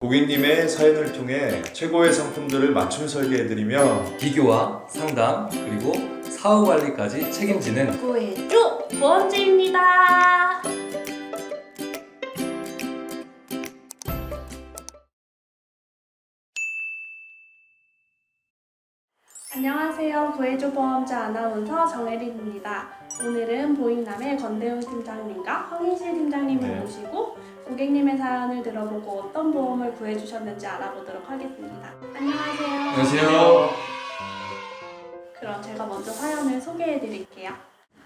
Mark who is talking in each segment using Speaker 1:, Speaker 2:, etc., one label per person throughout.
Speaker 1: 고객님의 사연을 통해 최고의 상품들을 맞춤 설계해드리며
Speaker 2: 비교와 상담 그리고 사후 관리까지 책임지는
Speaker 3: 구해줘 보험주입니다. 안녕하세요. 구해줘 보험자 아나운서 정혜린입니다. 오늘은 보잉남의 건대훈 팀장님과 황인실 팀장님을
Speaker 1: 네.
Speaker 3: 모시고 고객님의 사연을 들어보고 어떤 보험을 구해주셨는지 알아보도록 하겠습니다. 안녕하세요.
Speaker 2: 안녕하세요.
Speaker 3: 그럼 제가 먼저 사연을 소개해 드릴게요.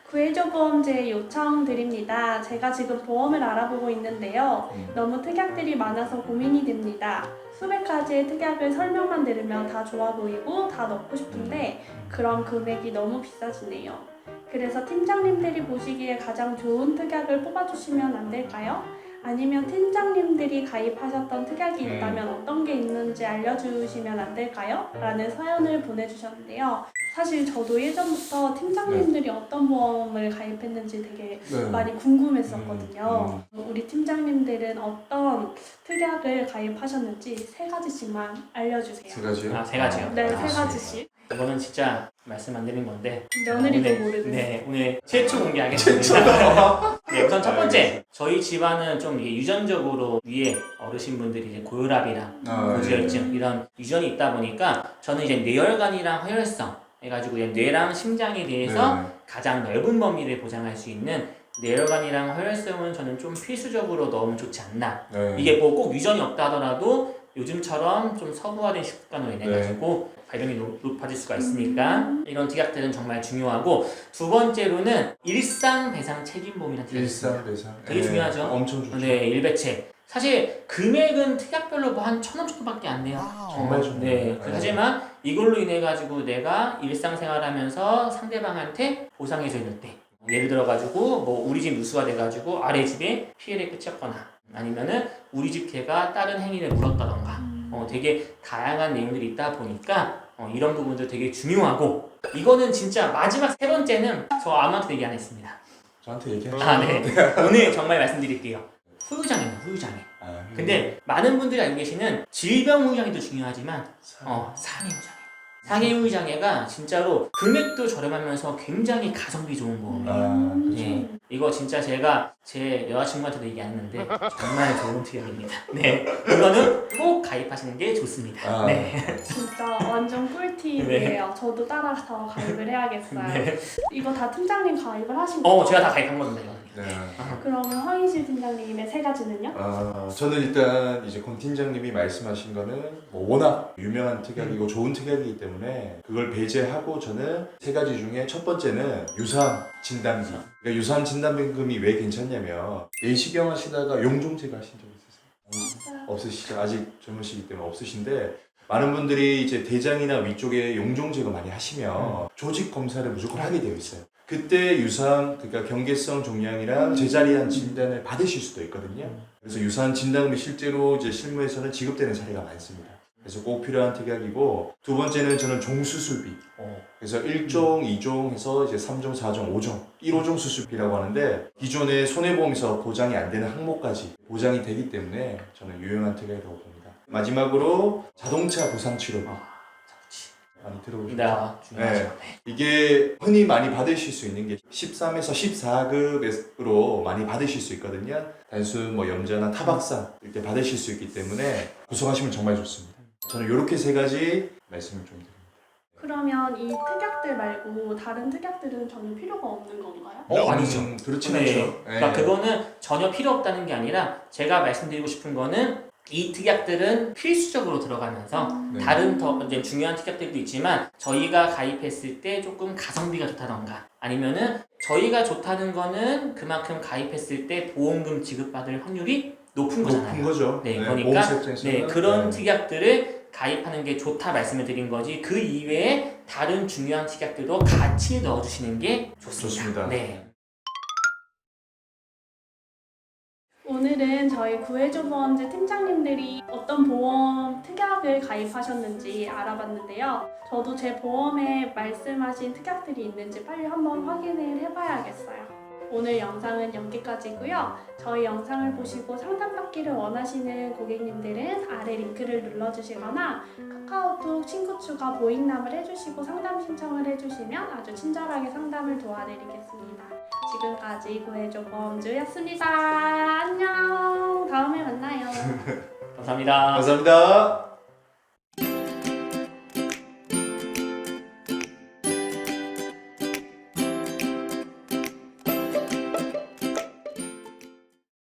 Speaker 3: 구해줘 보험제 요청 드립니다. 제가 지금 보험을 알아보고 있는데요.
Speaker 1: 음.
Speaker 3: 너무 특약들이 많아서 고민이 됩니다. 수백 가지의 특약을 설명만 들으면 다 좋아 보이고 다 넣고 싶은데 그런 금액이 너무 비싸지네요. 그래서 팀장님들이 보시기에 가장 좋은 특약을 뽑아주시면 안 될까요? 아니면 팀장님들이 가입하셨던 특약이
Speaker 1: 음.
Speaker 3: 있다면 어떤 게 있는지 알려주시면 안 될까요? 라는 사연을 보내주셨는데요. 사실 저도 예전부터 팀장님들이 어떤 보험을 가입했는지 되게
Speaker 1: 네.
Speaker 3: 많이 궁금했었거든요.
Speaker 1: 음,
Speaker 3: 우리 팀장님들은 어떤 특약을 가입하셨는지 세 가지씩만 알려주세요.
Speaker 1: 세 가지요?
Speaker 4: 아, 세 가지요?
Speaker 3: 네, 세
Speaker 1: 알겠습니다.
Speaker 3: 가지씩.
Speaker 4: 이거는 진짜 말씀 안 드린 건데
Speaker 3: 며느리도
Speaker 4: 오늘,
Speaker 3: 모르는.
Speaker 4: 네 오늘 최초 공개하겠습니다. 네 우선 첫 번째 저희 집안은 좀 이게 유전적으로 위에 어르신분들이 이제 고혈압이랑
Speaker 1: 아,
Speaker 4: 고지혈증 이런 유전이 있다 보니까 저는 이제 뇌혈관이랑 허혈성 해가지고 이제 뇌랑 심장에 대해서
Speaker 1: 네.
Speaker 4: 가장 넓은 범위를 보장할 수 있는 뇌혈관이랑 허혈성은 저는 좀 필수적으로 넣으면 좋지 않나
Speaker 1: 네.
Speaker 4: 이게 뭐 꼭 유전이 없다 하더라도 요즘처럼 좀 서구화된 식습관으로 인해 가지고 발병이 높- 높아질 수가 있으니까
Speaker 3: 음.
Speaker 4: 이런 특약들은 정말 중요하고 두 번째로는 일상 배상 책임보험이라는 특약이 있습니다.
Speaker 1: 일상 배상
Speaker 4: 되게
Speaker 1: 네.
Speaker 4: 중요하죠.
Speaker 1: 엄청 좋죠.
Speaker 4: 네, 일배체. 사실 금액은 특약별로 뭐 한 천 원 정도밖에 안 돼요.
Speaker 1: 정말
Speaker 4: 어,
Speaker 1: 좋네요.
Speaker 4: 네.
Speaker 1: 네.
Speaker 4: 하지만 이걸로 인해 가지고 내가 일상생활하면서 상대방한테 때 예를 들어 가지고 뭐 우리 집 누수가 돼 가지고 아래 집에 피해를 끼쳤거나 아니면은 우리 집 개가 다른 행위를 물었다던가
Speaker 3: 음.
Speaker 4: 어, 되게 다양한 내용들이 있다 보니까 어, 이런 부분도 되게 중요하고 이거는 진짜 마지막 세 번째는 저 아무한테 얘기 안 했습니다.
Speaker 1: 저한테 얘기하시죠.
Speaker 4: 아, 네. 오늘 정말 말씀드릴게요. 후유장애입니다, 후유장애.
Speaker 1: 아,
Speaker 4: 근데 많은 분들이 알고 계시는 질병 후유장애도 중요하지만 어, 상해 후유장애. 상해 후유장애가 진짜로 금액도 저렴하면서 굉장히 가성비 좋은 보험이에요.
Speaker 1: 아, 그렇죠.
Speaker 4: 예, 이거 진짜 제가 제 여자친구한테도 얘기했는데 정말 좋은 투약입니다. 네, 이거는 꼭 가입하시는 게 좋습니다.
Speaker 1: 아,
Speaker 4: 네.
Speaker 3: 진짜 완전 꿀팁이에요. 저도 따라서 가입을 해야겠어요.
Speaker 4: 네.
Speaker 3: 이거 다 팀장님 가입을 하신
Speaker 4: 어,
Speaker 3: 거죠?
Speaker 4: 제가 다 가입한 겁니다. 이거는.
Speaker 1: 네.
Speaker 3: 그러면 황희실 팀장님의 세 가지는요?
Speaker 1: 아, 저는 일단 이제 권 팀장님이 말씀하신 거는 뭐 워낙 유명한 특약이고 좋은 특약이기 때문에 그걸 배제하고 저는 세 가지 중에 첫 번째는 유산 진단비. 그러니까 유산 진단비금이 왜 괜찮냐면 내시경 하시다가 용종제가 하신 적 있으세요? 없으시죠? 아직 젊으시기 때문에 없으신데 많은 분들이 이제 대장이나 위쪽에 용종 제거 많이 하시면 조직 검사를 무조건 하게 되어 있어요. 그때 유산 그러니까 경계성 종양이랑 제자리한 진단을 받으실 수도 있거든요. 그래서 유산 진단금이 실제로 이제 실무에서는 지급되는 사례가 많습니다. 그래서 꼭 필요한 특약이고 두 번째는 저는 종수술비.
Speaker 4: 어,
Speaker 1: 그래서 1종, 2종 해서 이제 3종, 4종, 5종, 1호종 수술비라고 하는데 기존의 손해보험에서 보장이 안 되는 항목까지 보장이 되기 때문에 저는 유용한 특약이라고 봅니다. 마지막으로 자동차 보상 치료비
Speaker 4: 아, 좋지.
Speaker 1: 많이 들어보셨죠?
Speaker 4: 나 중요하죠. 네.
Speaker 1: 이게 흔히 많이 받으실 수 있는 게 13에서 14급으로 많이 받으실 수 있거든요. 단순 뭐 염자나 타박상 이렇게 받으실 수 있기 때문에 구성하시면 정말 좋습니다. 저는 이렇게 세 가지 말씀을 좀 드립니다.
Speaker 3: 그러면 이 특약들 말고 다른 특약들은 전혀 필요가 없는 건가요?
Speaker 4: 어, 아니죠.
Speaker 1: 음, 그렇진
Speaker 4: 네.
Speaker 1: 않죠.
Speaker 4: 그러니까
Speaker 1: 네.
Speaker 4: 그거는 전혀 필요 없다는 게 아니라 제가 말씀드리고 싶은 거는 이 특약들은 필수적으로 들어가면서
Speaker 3: 음.
Speaker 1: 네.
Speaker 4: 다른 더 이제 중요한 특약들도 있지만 저희가 가입했을 때 조금 가성비가 좋다던가 아니면은 저희가 좋다는 거는 그만큼 가입했을 때 보험금 지급받을 확률이 높은 거잖아요.
Speaker 1: 높은 거죠.
Speaker 4: 네, 그러니까
Speaker 1: 보험세트에서는.
Speaker 4: 네, 그런
Speaker 1: 네.
Speaker 4: 특약들을 가입하는 게 좋다 말씀을 드린 거지 그 이외에 다른 중요한 특약들도 같이 넣어주시는 게 좋습니다.
Speaker 1: 좋습니다.
Speaker 4: 네.
Speaker 3: 오늘은 저희 구해줘 보험제 팀장님들이 어떤 보험 특약을 가입하셨는지 알아봤는데요. 저도 제 보험에 말씀하신 특약들이 있는지 빨리 한번 확인을 해봐야겠어요. 오늘 영상은 여기까지고요. 저희 영상을 보시고 상담받기를 원하시는 고객님들은 아래 링크를 눌러주시거나 카카오톡 친구 추가 보잉남을 해주시고 상담 신청을 해주시면 아주 친절하게 상담을 도와드리겠습니다. 지금까지 구해줘 범주였습니다. 안녕. 다음에 만나요.
Speaker 4: 감사합니다.
Speaker 1: 감사합니다.